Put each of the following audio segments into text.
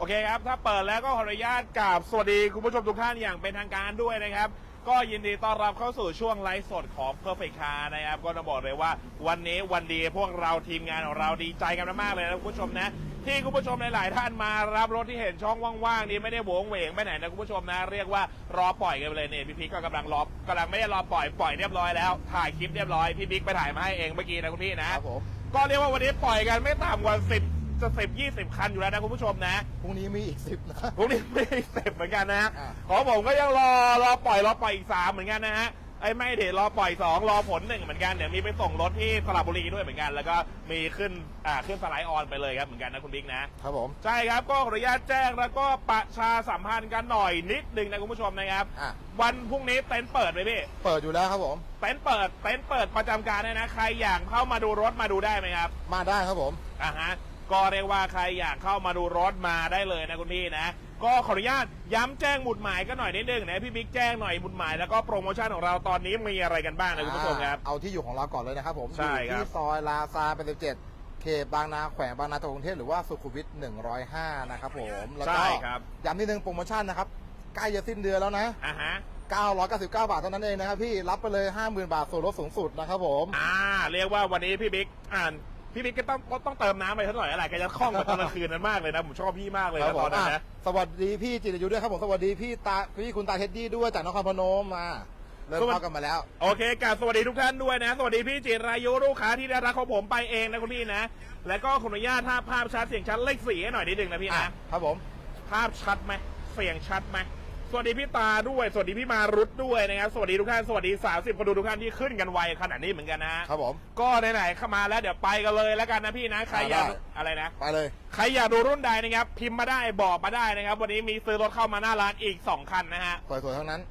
โอเคครับ ถ้าเปิดแล้วก็ขออนุญาตกราบสวัสดีคุณผู้ชมทุกท่านอย่างเป็นทางการด้วยนะครับ ก็ยินดีต้อนรับเข้าสู่ช่วงไลฟ์สดของ Perfect Car นะครับ ก็ต้องบอกเลยว่าวันนี้วันดีพวกเราทีมงานของเราดีใจกันมากๆเลยนะคุณผู้ชมนะ ที่คุณผู้ชมหลาย ๆ ท่านมารับรถที่เห็นช่องว่างๆนี้ไม่ได้โหวงเหวงไปไหนนะคุณผู้ชมนะ เรียกว่ารอปล่อยกันไปเลยเนี่ยพี่พิกก็กำลังรอกำลังไม่ได้รอปล่อยปล่อยเรียบร้อยแล้วถ่ายคลิปเรียบร้อยพี่บิ๊กไปถ่ายมาให้เองเมื่อกี้นะคุณพี่นะครับผมก็เรียกว่าวันนี้ปล่อยกันไม่ต่ำกว่าสิบ จะสิบยี่สิบคันอยู่แล้วนะคุณผู้ชมนะพรุ่งนี้มีอีกสิบนะ พวกนี้ไม่ได้เสร็จเหมือนกันนะฮะอ่าของผมก็ยังรอรอปล่อยรอปล่อยอีกสามเหมือนกันนะฮะไอ้ไม่เดี๋ยวรอปล่อยสองรอผลหนึ่งเหมือนกันเดี๋ยวมีไปส่งรถที่สระบุรีด้วยเหมือนกัน แล้วก็มีขึ้นอ่าขึ้นสไลด์ออนไปเลยครับเหมือนกันนะคุณบิ๊กนะ ครับผม ใช่ครับก็ขออนุญาตแจ้งแล้วก็ประชาสัมพันธ์กันหน่อยนิดนึงนะคุณผู้ชมนะครับ อะ วันพรุ่งนี้เต็นท์เปิดไหมพี่เปิดอยู่แล้วครับผม เต็นท์เปิดเต็นท์เปิดประจำการเนี่ยนะใครอยากเข้ามาดูรถมาดูได้ไหมครับมาได้ครับผม อะฮะ ก็เรียกว่าใครอยากเข้ามาดูรถมาได้เลยนะคุณพี่นะ ก็ขออนุญาตย้ำแจ้งหมุดหมายกันหน่อยนิดนึงนะพี่บิ๊กแจ้งหน่อยหมุดหมายแล้วก็โปรโมชั่นของเราตอนนี้มีอะไรกันบ้างนะคุณผู้ชมครับอ่าเอาที่อยู่ของเราก่อนเลยนะครับผมใช่อยู่ครับที่ซอยลาซาเป็นสิบเจ็ดเขตบางนาแขวงบางนาจังหวัดกรุงเทพหรือว่าสุขุมวิท105 นะครับผม แล้วก็ใช่ครับ ย้ำนิดนึงโปรโมชั่นนะครับ ใกล้จะสิ้นเดือนแล้วนะ อะฮะ 999 บาทเท่านั้นเองนะครับพี่ รับไปเลย 50,000 บาทส่วนลดสูงสุดนะครับผม อ่า เรียกว่าวันนี้พี่บิ๊กอ่าน พี่บิ๊กก็ต้องต้องเติมน้ำไปเท่าไหร่อะไรแกจะคล่องกว่าตอนกลางคืนนั้นมากเลยนะผมชอบพี่มากเลยครันะบผตอมนนั้นอะนะสวัสดีพี่จิตรยุทธด้วยครับผมสวัสดีพี่ตาพี่คุณตาเท็ดดี้ด้วยจากนครพนมมาเริ่มเข้ากันมาแล้ว โอเคกราบสวัสดีทุกท่านด้วยนะ สวัสดีพี่จิรายุลูกค้าที่ได้รักของผมไปเองนะคุณพี่นะ แล้วก็ขออนุญาตถ้าภาพชัดเสียงชัดเลขสี่ให้หน่อยนิดนึงนะพี่อะนะครับผม ภาพชัดไหมเสียงชัดไหม สวัสดีพี่ตาด้วย สวัสดีพี่มารุตด้วยนะครับ สวัสดีทุกท่าน สวัสดี 30คนดูทุกท่านที่ขึ้นกันไวขนาดนี้เหมือนกันนะครับผม ก็ไหนๆเข้ามาแล้วเดี๋ยวไปกันเลยแล้วกันนะพี่นะใครอยากได้ อะไรนะ ไปเลย ใครอยากดูรุ่นใดนะครับ พิมพ์มาได้บอกมาได้นะครับ วันนี้มีซื้อรถเข้ามาหน้าร้านอีก 2 คันนะฮะ สวยๆทั้งนั้น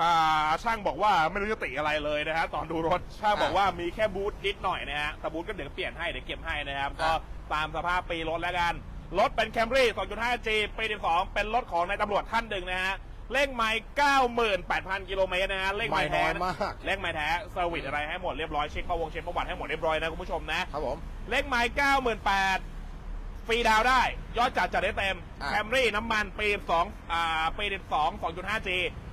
อ่าช่างบอกว่าไม่รู้จะติอะไรเลยนะฮะตอนดูรถช่างบอกว่ามีแค่บูทนิดหน่อยนะฮะแต่บูทก็เดี๋ยวเปลี่ยนให้เดี๋ยวเก็บให้นะครับ ก็อะ ตามสภาพปีรถแล้วกัน รถเป็น Camry 2.5G ปี12เป็นรถของนายตำรวจท่านหนึ่งนะฮะ เลขไมล์98,000 กิโลเมตรนะฮะเลขไมล์แท้ไม่น้อยมาก เลขไมล์แท้เซอร์วิสอะไรให้หมดเรียบร้อยเช็คข้อวงเช็คประวัติให้หมดเรียบร้อยนะคุณผู้ชมนะ ครับผม เลขไมล์98,000ฟรีดาวน์ได้ ยอดจัดจัดได้เต็มอะ แคมรี่น้ำมันปี2อ่าปี12 2.5G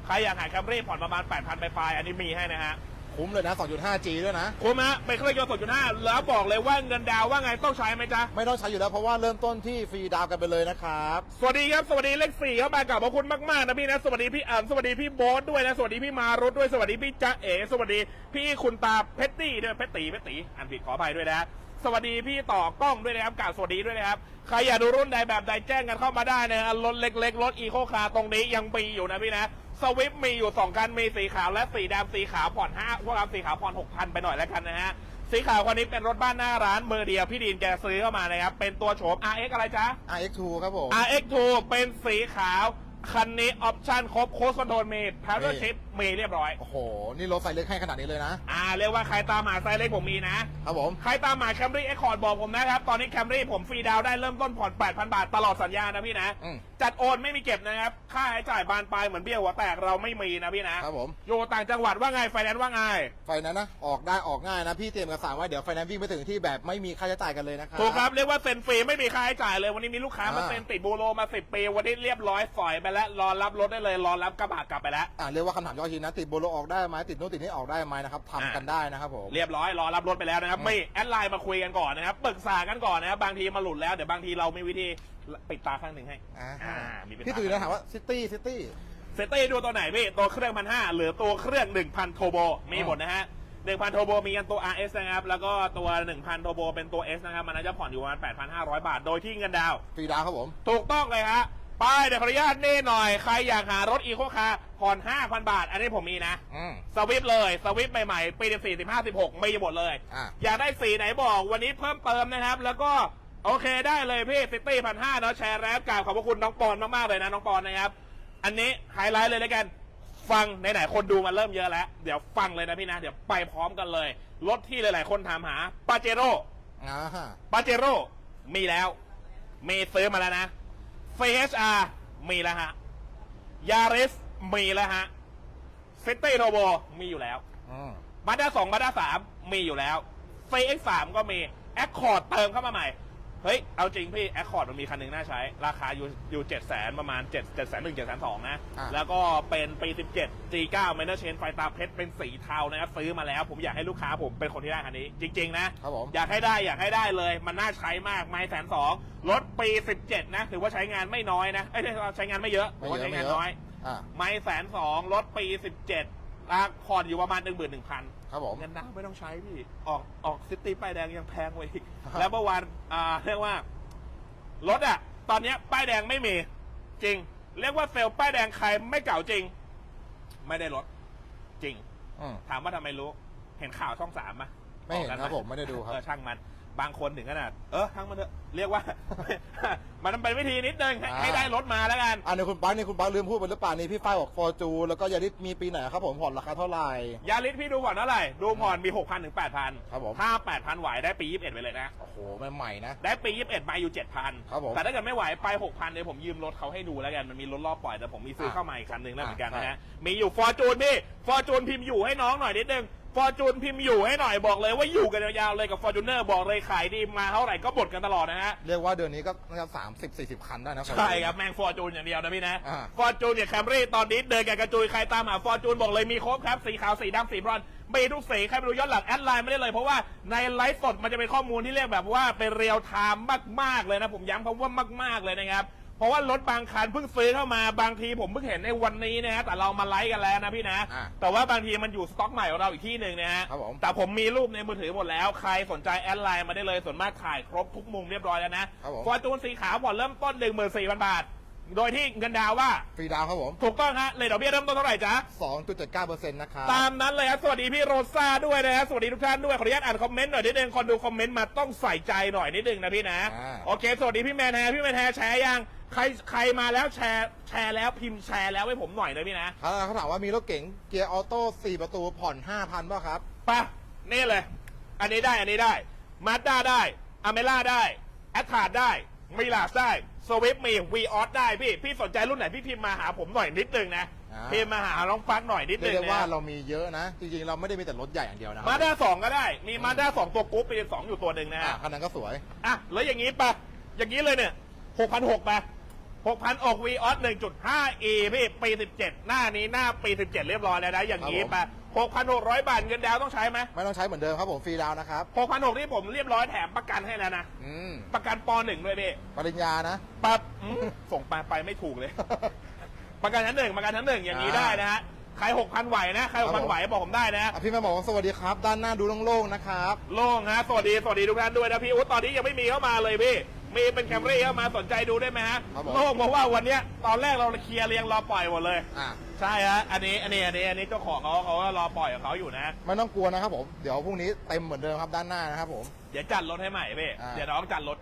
ใครอยากหาแคมรี่ผ่อนประมาณ 8,000ไปปลายๆอันนี้มีให้นะฮะ คุ้มเลยนะ 2.5G ด้วยนะ คุ้มฮะเป็นเครื่องยนต์2.5แล้วบอกเลยว่าเงินดาวน์ว่าไงต้องใช้ไหมจ๊ะ ไม่ต้องใช้อยู่แล้วเพราะว่าเริ่มต้นที่ฟรีดาวน์กันไปเลยนะครับ สวัสดีครับ สวัสดีเลขสี่ครับมากับขอบคุณมากๆนะพี่นะ สวัสดีพี่อ่านสวัสดีพี่โบ๊ทด้วยนะ สวัสดีพี่มารุตด้วย สวัสดีพี่จ๊ะเอ๋ สวัสดีพี่คุณตาเพชรตี้ด้วยเพชรตีเพชรตีอ่านผิดขออภัยด้วยนะ สวัสดีพี่ต่อกล้องด้วยนะครับกล่าวสวัสดีด้วยนะครับ ใครอยากดูรุ่นใดแบบใดแจ้งกันเข้ามาได้นะฮะรถเล็กๆรถอีโคคาร์ตรงนี้ยังมีอยู่นะพี่นะ สวิฟมีอยู่สองคันมีสีขาวและสีดำสีขาวผ่อนห้าพวกเราสีขาวผ่อนหกพันไปหน่อยแล้วกันนะฮะสีขาวคันนี้เป็นรถบ้านหน้าร้านมือเดียวพี่ดีนแกซื้อเข้ามานะครับเป็นตัวโฉม RX อะไรจ๊ะ RX2 ครับผม RX2 เป็นสีขาว คันนี้ออปชั่นครบโค้ดคอนโทรลมีพาวเวอร์ชิพมีเรียบร้อย โอ้โห นี่รถไฟเล็กให้ขนาดนี้เลยนะ อ่า เรียกว่าใครตามหาไซส์เล็กผมมีนะ ครับผม ใครตามหาแคมรี่เอ็กคอร์ดบอกผมนะครับ ตอนนี้แคมรี่ผมฟรีดาวน์ได้เริ่มต้นผ่อน 8,000 บาทตลอดสัญญานะพี่นะ อืม จัดโอนไม่มีเก็บนะครับ ค่าใช้จ่ายบานปลายเหมือนเบี้ยหัวแตกเราไม่มีนะพี่นะครับผม อยู่ต่างจังหวัดว่าไงไฟแนนซ์ว่าไง ไฟนั้นนะ ออกได้ออกง่ายนะ พี่เตรียมเอกสารไว้เดี๋ยวไฟนั้นวิ่งไปถึงที่แบบไม่มีค่าใช้จ่ายกันเลยนะครับ ถูกครับเรียกว่าเซ็นฟรีไม่มีค่าใช้จ่ายเลยวันนี้มีลูกค้ามาอ่า เซ็นติดบูโรมาสิบปีวันนี้เรียบร้อยฝอยไปแล้ว รอรับรถได้เลย รอรับกระบะกลับไปแล้ว อ่าเรียกว่าคำถามยอดฮิตนะ ติดโบโลออกได้ไหมติดโน้ตติดนี่ออกได้ไหมนะครับทำกันได้นะครับผม เรียบร้อยรอรับรถไปแล้วนะครับอืมไม่แอดไลน์มาคุยกันก่อนนะครับปรึกษากันก่อนนะครับบางทีมาหลุดแล้วเดี๋ยวบางทีเรามีวิธีปิดตาข้างหนึ่งให้อ่า อ่ามีปิดตาพี่ตุ๋ยนะถามว่าซิตี้ซิตี้ เซตตี้ดูตัวไหนพี่ตัวเครื่องพันห้าหรือตัวเครื่องหนึ่งพันโทโบมีหมดนะฮะหนึ่งพันโทโบมีกันตัว RS นะครับแล้วก็ตัวหนึ่งพันโทโบเป็นตัว S นะครับมันน่าจะผ่อนอยู่ประมาณแปดพันห้าร้อยบาท โดยที่เงินดาวน์ฟรีดาวน์ครับผม ถูกต้องเลยฮะ ไป้ายเดี๋ยวขออนุญาตเน่หน่อย ใครอยากหารถอีโคคาร์ผ่อน5,000 บาท อันนี้ผมมีนะ อืม สวิฟเลยสวิฟใหม่ๆปี14 15 16มีหมดเลย อะ อยากได้สีไหนบอกวันนี้เพิ่มเติมนะครับ แล้วก็โอเคได้เลยพี่ซิตี้พันห้าเนาะแชร์แรปกล่าวขอบพระคุณน้องปอนมากๆเลยนะน้องปอนนะครับ อันนี้ไฮไลท์เลยแล้วกัน ฟังไหนๆคนดูมาเริ่มเยอะแล้ว เดี๋ยวฟังเลยนะพี่นะ เดี๋ยวไปพร้อมกันเลย รถที่หลายๆ คนถามหาปาเจโร่ อ่าฮะปาเจโร่มีแล้ว มีซื้อมาแล้วนะ เฟชอาร์มีแล้วฮะยาริสมีแล้วฮะซิตี้โรโบมีอยู่แล้วอืม มาด้าสองมาด้าสามมีอยู่แล้วเฟเอ็กสามก็มีแอคคอร์ดเติมเข้ามาใหม่ เฮ้ย เอาจริงพี่แอคคอร์ดมันมีคันหนึ่งน่าใช้ ราคาอยู่อยู่เจ็ดแสนประมาณเจ็ดเจ็ดแสนหนึ่งเจ็ดแสนสองนะ อะ แล้วก็เป็นปี17 G9 m a n e r Chain ไฟตาเพชรเป็นสีเทานะครับซื้อมาแล้ว ผมอยากให้ลูกค้าผมเป็นคนที่ได้คันนี้ จริง ๆ นะ ครับผม อยากให้ได้อยากให้ได้เลย มันน่าใช้มากไม่แสนสองรถปี17นะถือว่าใช้งานไม่น้อยนะเอ้ยใช้งานไม่เยอะถือว่าใช้งานน้อย อ่า ไม่แสนสองรถปี17ราคาอยู่ประมาณหนึ่งหมื่นหนึ่งพัน ครับผม เงินดาวน์ไม่ต้องใช้พี่ ออกออกซิตี้ป้ายแดงยังแพงกว่าอีก ครับ แล้วเมื่อวานอ่าเรียกว่ารถอะตอนเนี้ยป้ายแดงไม่มี จริง เรียกว่าเซลล์ป้ายแดงใครไม่เก่าจริง ไม่ได้รถจริง อืม ถามว่าทำไมรู้ เห็นข่าวช่องสามปะไม่เห็นออกกัครับหผมไม่ได้ดูครับ เออช่างมัน บางคนถึงขนาด เออช่างมันเถอะเรียกว่า มันเป็นวิธีนิดนึงให้อ่า ให้ได้รถมาแล้วกัน อันนี้คุณปักนี่คุณปักลืมพูดไปหรือเปล่านี่พี่ฝ้ายบอกฟอร์จูแล้วก็ยาริสมีปีไหนครับผมผ่อนราคาเท่าไหร่ ยาริสพี่ดูก่อนเท่าไหร่ ดูผ่อนมี 6,000 ถึง 8,000ครับผม ถ้า 8,000 ไหวได้ปี 21 ไปเลยนะ โอ้โหใหม่ๆนะ ได้ปี 21ไปอยู่ 7,000 ครับผมแต่ถ้าเกิดไม่ไหวไป 6,000 เดี๋ยวผมยืมรถเขาให้ดูแล้วกัน มันมีรถรอบปล่อยแต่ผมมีซื้ออะเข้ามาอีกคันหนึ่งแล้วเหมือนกันอะนะฮะ มีอยู่ฟอร์จูนพี่ฟอร์จูนพิมพ์อยู่ให้น้องหน่อยนิดนึง ฟอร์จูนพิมพ์อยู่ให้หน่อยบอกเลยว่าอยู่กันยาวๆเลยกับฟอร์จูเนอร์บอกเลยขายดีมาเท่าไหร่ก็บดกันตลอดนะฮะ เรียกว่าเดือนนี้ก็น่าจะสามสิบสี่สิบคันได้นะ ใช่ครับ แม่งฟอร์จูนอย่างเดียวนะพี่นะ อ่า ฟอร์จูนเนี่ยแคมรี่ตอนนี้เดินกันกระจุยใครตามหาฟอร์จูนบอกเลยมีครบครับ สีขาวสีดำสีบรอนซ์มีทุกสีใครไปดูย้อนหลังแอดไลน์ไม่ได้เลยเพราะว่าในไลฟ์สดมันจะเป็นข้อมูลที่เรียกแบบว่าเป็นเรียลไทม์มากๆเลยนะผมย้ำคำว่ามากๆเลยนะครับ เพราะว่ารถบางคันเพิ่งซื้อเข้ามาบางทีผมเพิ่งเห็นในวันนี้นะฮะแต่เรามาไลฟ์กันแล้วนะพี่นะ อ่าแต่ว่าบางทีมันอยู่สต็อกใหม่ของเราอีกที่หนึ่งนะฮะครับผม แต่ผมมีรูปในมือถือหมดแล้ว ใครสนใจแอดไลน์มาได้เลยส่วนมากถ่ายครบทุกมุมเรียบร้อยแล้วนะครับผม ฟอร์จูนสีขาวผ่อนเริ่มต้น1 4 0 0 0บาท โดยที่เงินดาวน์ว่า ฟรีดาวน์ครับผมถูกต้องฮะเลยดอกเบี้ยเริ่มต้นเท่าไหร่จ๊ะสองจุดเจ็ดเก้าเปอร์เซ็นต์นะครับ ตามนั้นเลยครับสวัสดีพี่โรซ่าด้วยนะฮะสวัสดีทุกท่านด้วยขออนุญาตอ่านคอมเมนต์หน่อยนิดนึงคนดูคอมเมนต์มาต้องใส่ใจหน่อยนิดนึงนะพี่นะ อ่า โอเค สวัสดีพี่แมนแฮร์พี่แมนแฮร์แชร์ยังใครใครมาแล้วแชร์แชร์แล้วพิมพ์แชร์แล้วให้ผมหน่อยนะพี่นะเขาเขาถามว่ามีรถเก๋งเกียร์ออโต้สี่ประตูผ่อนห้าพันป่ะครับ ไปะนี่เลย อันนี้ได้อันนี้ได้มาด้าได้อเมล่าได้แอตทาร์ดได้มิลาสได้ สวิฟมีวีออสได้พี่ พี่สนใจรุ่นไหนพี่พิมพ์มาหาผมหน่อยนิดนึงนะอ่า พิมพ์มาหาน้องฟักหน่อยนิดเรียนึกงได้ว่านะเรามีเยอะนะ จริงๆ เราไม่ได้มีแต่รถใหญ่อย่างเดียวนะครัมาด้าสองก็ได้ มีมาด้าสองตัวกรุ๊ปปีสองอยู่ตัวหนึ่งนะอ่าฮะคันนั้นก็สวย อะแล้วอย่างนี้ปะอย่างนี้เลยเนี่ยหกพันหกปะ หกพันออกวีออสหนึ่งจุดห้าเอพี่ปีสิบเจ็ดหน้านี้หน้าปีสิบเจ็ดเรียบร้อยแล้วนะ อย่างนี้ครับผมปะหกพันหกร้อยบาทเงินดาวน์ต้องใช้ไหมไม่ต้องใช้เหมือนเดิมครับผมฟรีดาวน์นะครับหกพันหกที่ผมเรียบร้อยแถมประกันให้แล้วนะ อืมประกันปหนึ่งด้วยพี่ปริญญานะปั๊บอืมส่งไปไปไม่ถูกเลย ประกันชั้นหนึ่งประกันชั้นหนึ่งอย่างนี้อ่าได้นะฮะใครหกพันไหวนะใครหกพันไหวบอกผมได้นะ อะพี่แม่บอกว่าสวัสดีครับ ด้านหน้าดูโล่งๆนะครับ โล่งฮะสวัสดีสวัสดีทุกท่านด้วยนะพี่อุ๊ยตอนนี้ยังไม่มีเข้ามาเลยพี่ มีเป็นแคมรี่เข้ามาสนใจดูได้ไหมฮะครับผม โล่งเพราะว่าวันเนี้ยตอนแรกเราเคลียร์เรียงรอปล่อยหมดเลย อะใช่ฮะอันนี้อันนี้อันนี้อันนี้เจ้าของเขาเขาก็รอปล่อยของเขาอยู่นะ ไม่ต้องกลัวนะครับผมเดี๋ยวพรุ่งนี้เต็มเหมือนเดิมครับด้านหน้านะครับผม เดี๋ยวจัดรถให้ใหม่พี่อ่า เดี๋ยวน้องจัดรถ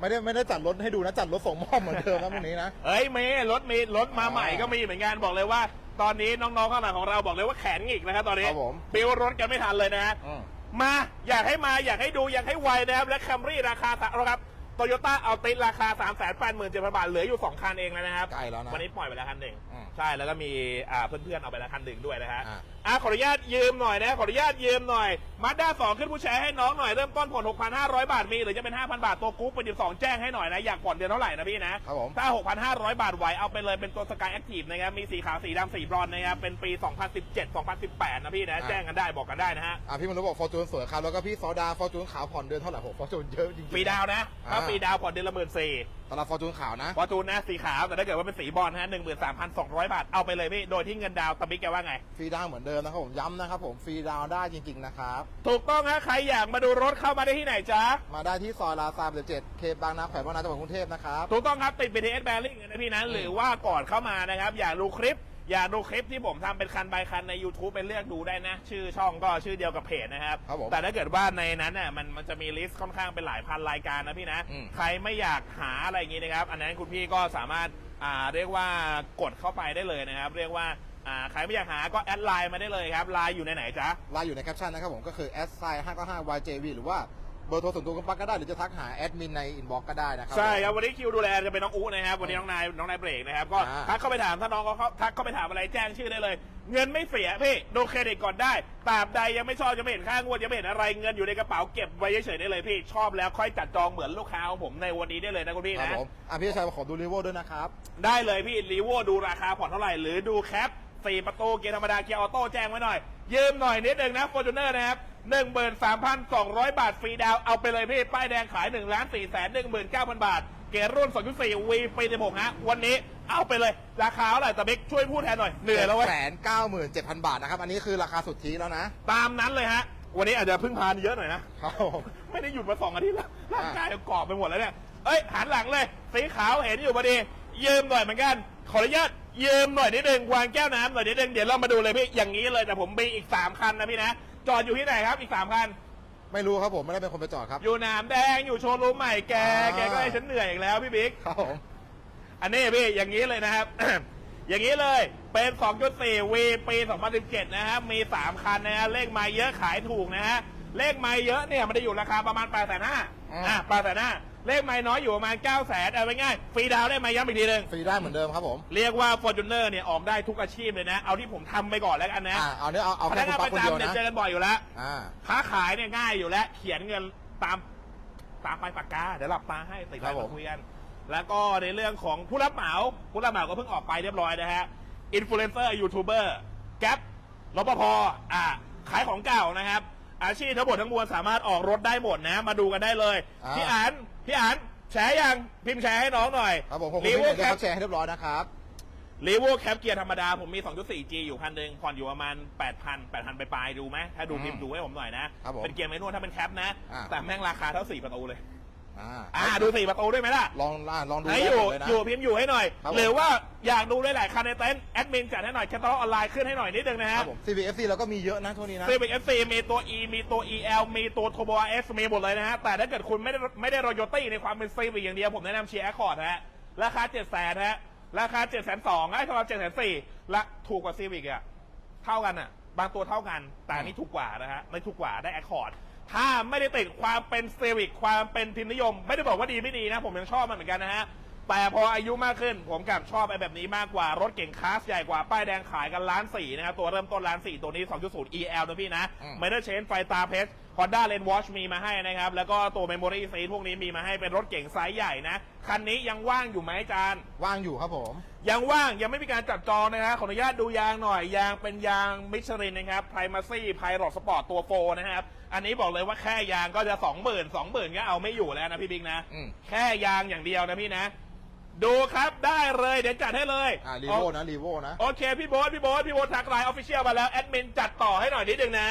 ไม่ได้ไม่ได้จัดรถให้ดูนะจัดรถส่งมอบเหมือนเดิมนะพรุ่งนี้นะ เอ้ยมีรถมีรถมาใหม่อ๋อก็มีเหมือนกันบอกเลยว่า ตอนนี้น้องๆข้างหลังของเราบอกเลยว่าแขนหงิกนะครับตอนนี้ครับผม ปิวรถกันไม่ทันเลยนะฮะ อืม มาอยากให้มาอยากให้ดูอยากให้ไวนะครับและแคมรี่ราคาสะครับ โตโยต้าเอาติราคา 3 8 7 0 0 0 บาท เหลืออยู่ 2 คันเองแล้วนะครับ ใกล้แล้วนะ วันนี้ปล่อยไปแล้วคันหนึ่ง อืมใช่ แล้วก็มีอ่าเพื่อนๆ เอาไปแล้วคันหนึ่งด้วยนะฮะ อ่า อะขออนุญาตยืมหน่อยนะขออนุญาตยืมหน่อยมาด้าสองขึ้นผู้แชร์ให้น้องหน่อยเริ่มต้นผ่อน6,500 บาทมีหรือจะเป็น 5,000 บาทตัวกรุ๊ปเป็น12แจ้งให้หน่อยนะอยากผ่อนเดือนเท่าไหร่นะพี่นะครับผมถ้า 6,500 บาทไหวเอาไปเลยเป็นตัวสกายแอคทีฟนะครับมีสีขาวสีดำสีบรอนซ์นะครับเป็นปี 2017 2018 นะพี่นะแจ้งกันได้บอกกันได้นะฮะอะพี่มนุษย์บอกฟอร์จูนสวยครับแล้วก็พี่ซอดาฟอร์จูนขาวผ่อนเดือนเท่าไหร่ผมฟอร์จูนเยอะจริงๆฟรีดาวน์นะถ้าอ่าฟรีดาวน์ผ่อนเดือนละหมื่นสี่สำหรับฟอร์จูนขาวนะฟอร์จูนนะสีขาวแต่ถ้าเกิดว่าเป็นสีบอลนะฮะหนึ่งหมื่นสามพันสองร้อยบาท เอาไปเลยพี่ โดยที่เงินดาวน์ตะบิ๊กแกว่าไง ฟรีดาวน์เหมือนเดิมนะครับผมย้ำนะครับผมฟรีดาวน์ได้จริง ๆ นะครับ ถูกต้องฮะใครอยากมาดูรถเข้ามาได้ที่ไหนจ๊ะ มาได้ที่ซอยลาซาเจ็ดเคบางนาแขวงบางนาจังหวัดกรุงเทพนะครับ ถูกต้องครับติด BTS Bearing นะพี่นะหรือว่าก่อนเข้ามานะครับ อยากดูคลิป อยากดูคลิปที่ผมทำเป็นคันบายคันใน YouTube ไปเลือกดูได้นะ ชื่อช่องก็ชื่อเดียวกับเพจนะครับ ครับผมแต่ถ้าเกิดว่าในนั้นน่ะมันมันจะมีลิสต์ค่อนข้างเป็นหลายพันรายการนะพี่นะ อืม ใครไม่อยากหาอะไรอย่างงี้นะครับ อันนั้นคุณพี่ก็สามารถอ่าเรียกว่ากดเข้าไปได้เลยนะครับ เรียกว่าอ่าใครไม่อยากหาก็แอดไลน์มาได้เลยครับไลน์อยู่ในไหนจ๊ะ ไลน์อยู่ในแคปชั่นนะครับผมก็คือ s i 5 9 5 yjv หรือว่า เบอร์โทรส่วนตัวคุณปั๊กก็ได้หรือจะทักหาแอดมินในอินบ็อกก็ได้นะครั ใช่ครับวันนี้คิวดูแลจะเป็นน้องอูนะครับวันนี้น้องนายน้องนายเบรกนะครับก็อ่า ทักเข้าไปถามถ้าน้องเขาทักเข้าไปถามอะไรแจ้งชื่อได้เลย เงินไม่เสียพี่ดูเครดิตก่อนได้ตราบใดยังไม่ชอบยังไม่เห็นค่างวดยังไม่เห็นอะไรเงินอยู่ในกระเป๋าเก็บไว้เฉยๆได้เลยพี่ชอบแล้วค่อยจัดจองเหมือนลูกค้าของผมในวันนี้ได้เลยนะคุณพี่ครับนะ ผมอะพี่ชัยขอดูรีโวด้วยนะครับ ได้เลยพี่รีโวดูราคาผ่อนเท่าไหร่ หรือดูแคปสี่ประตูเกียร์ธรรมดาเกียร์ออโต้แจ้งไว้หน่อย ยืมหน่อยนิดหนึ่งนะฟอร์จูเนอร์นะครับ หนึ่งหมื่นสามพันสองร้อยบาทฟรีดาวน์เอาไปเลยพี่ ป้ายแดงขายหนึ่งล้านสี่แสนหนึ่งหมื่นเก้าพันบาท เกียร์รุ่นสองจุดสี่วีปีสิบหกฮะ วันนี้เอาไปเลย ราคาเท่าไหร่ตะเบกช่วยพูดแทนหน่อย เหนื่อยแล้วเว้ยแสนเก้าหมื่นเจ็ดพันบาทนะครับ อันนี้คือราคาสุทธิแล้วนะ ตามนั้นเลยฮะ วันนี้อาจจะพึ่งพานเยอะหน่อยนะ ครับผมไม่ได้หยุดมาสองอาทิตย์แล้วร่างกายกรอบไปหมดแล้วเนี่ย เอ้ยหันหลังเลย สีขาวเห็นอยู่พอดี ยืมหน่อยเหมือนกัน ขออนุญาตยืมหน่อยนิดนึงวางแก้วน้ำหน่อยนิดนึงเดี๋ยวเรามาดูเลยพี่อย่างนี้เลยแต่ผมมีอีกสามคันนะพี่นะ จอดอยู่ที่ไหนครับอีกสามคัน ไม่รู้ครับผมไม่ได้เป็นคนไปจอดครับ อยู่หนามแดงอยู่โชว์รูมใหม่แก อ่า แกก็ให้ฉันเหนื่อยอีกแล้วพี่บิ๊ก ครับผมอันนี้พี่อย่างนี้เลยนะครับ อย่างนี้เลยเป็น 2.4 V ปี2017 นะฮะมี 3 คันนะฮะเลขไม้เยอะขายถูกนะฮะเลขไม้เยอะเนี่ยมันจะอยู่ราคาประมาณ8 5 0 0 0อะ8 5 0 0 0 เลขไม้น้อยอยู่ประมาณ9 0 0 0 0เอาไว้ง่ายฟรีดาวน์ได้ไหมย้ำอีกทีหนึง ฟรีได้เหมือนเดิมครับผมเรียกว่า Fortuner เนี่ยออกได้ทุกอาชีพเลยนะ เอาที่ผมทำไปก่อนแล้วกันนะอ่าเอาเนี้ยเอาเอาพแค่นักคุณงานปั๊ปกระคนเดียวจำเนี่ยนะเจอกันบ่อยอยู่แล้ว อ่าค้าขายเนี่ยง่ายอยู่แล้ว เขียนเงินตามตามไปปากกา เดี๋ยวหลับตาให้ติดครัไลบน์ผมมาคุยกัน แล้วก็ในเรื่องของผู้รับเหมา ผู้รับเหมาก็เพิ่งออกไปเรียบร้อยนะฮะ อินฟลูเอนเซอร์ยูทูบเบอร์แก๊ปรปภอ่าขายของเก่านะครับ อาชีพทั้งหมดทั้งมวลสามารถออกรถได้หมดนะ มาดูกันได้เลย อ่า พี่อันพี่อันแชร์ยังพิมพ์แชร์ให้น้องหน่อยครับผมผมรีพี่โวเดี๋แคยวปเขาแชร์ให้เรียบร้อยนะครับ รีโวแคปเกียร์ธรรมดา ผมมี 2.4G อยู่คันหนึ่งผ่อนอยู่ประมาณ 8,000 8,000 ไปปลายๆดูไหมถ้าดูอืมพิมพ์ดูให้ผมหน่อยนะ ครับผมเป็นเกียร์แมนนวลถ้าเป็นแคปนะ อ่า แต่แม่งราคาเท่า 4 ประตูเลย อ่าอ่าดู4ประตูด้วยไหมล่ะลองอ่าลองดูไหนได้อยู่หมดเลยนะ อยู่พิมพ์อยู่ให้หน่อย ครับผม หรือว่าอยากดูได้หลายคันในเต็นท์แอดมินจัดให้หน่อยแคตตาล็อกออนไลน์ขึ้นให้หน่อยนิดนึงนะคฮะ รับผม CVFC เราก็มีเยอะนะช่วงนี้นะ ซีวิกเอฟซีมีตัว E มีตัว EL มีตัว Turbo RS มีหมดเลยนะฮะ แต่ถ้าเกิดคุณไม่ได้ไม่ได้รอยตี้ในความเป็นซีวิกอย่างเดียว ผมแนะนำเชียร์แอคคอร์ดฮะ ราคา7 0 0 0 0ฮะ ราคา 7 2 0 0 0ไอ้สำหรับ7 4 0 0 0และถูกกว่าซีวิกอะ เท่ากันอะ บางตัวเท่ากัน แต่อันนี้ถูกกว่านะฮะไม่ถูกกว่าได้แอคคอร์ด ถ้าไม่ได้ติดความเป็นซีวิกความเป็นพิมพ์นิยม ไม่ได้บอกว่าดีไม่ดีนะ ผมยังชอบมันเหมือนกันนะฮะ แต่พออายุมากขึ้น ผมกลับชอบไอ้แบบนี้มากกว่ารถเก่งคลาสใหญ่กว่า ป้ายแดงขายกันล้านสี่นะครับ ตัวเริ่มต้นล้านสี่ตัวนี้ 2.0 EL นะพี่นะอืมไม่ได้เชนไฟตาเพชร Honda Lane Watch มีมาให้นะครับ แล้วก็ตัว Memory Seat พวกนี้มีมาให้เป็นรถเก่งไซส์ใหญ่นะ คันนี้ยังว่างอยู่ไหมอาจารย์ว่างอยู่ครับผม ยังว่างยังไม่มีการจับจองนะฮะขออนุญาตดูยางหน่อยยางเป็นยางมิชลินนะครับไพรมาซี่ไพรอดสปอร์ตตัวโฟนะครับ อันนี้บอกเลยว่าแค่ยางก็จะสองหมื่นสองหมื่นก็เอาไม่อยู่แล้วนะพี่บิ๊กนะ อืม แค่ยางอย่างเดียวนะพี่นะ ดูครับได้เลยเดี๋ยวจัดให้เลยอ่ารีโวนะรีโวนะ โอเคพี่โบ๊ทพี่โบ๊ทพี่โบ๊ททักไลน์ออฟฟิเชียลมาแล้วแอดมินจัดต่อให้หน่อยนิดนึงนะ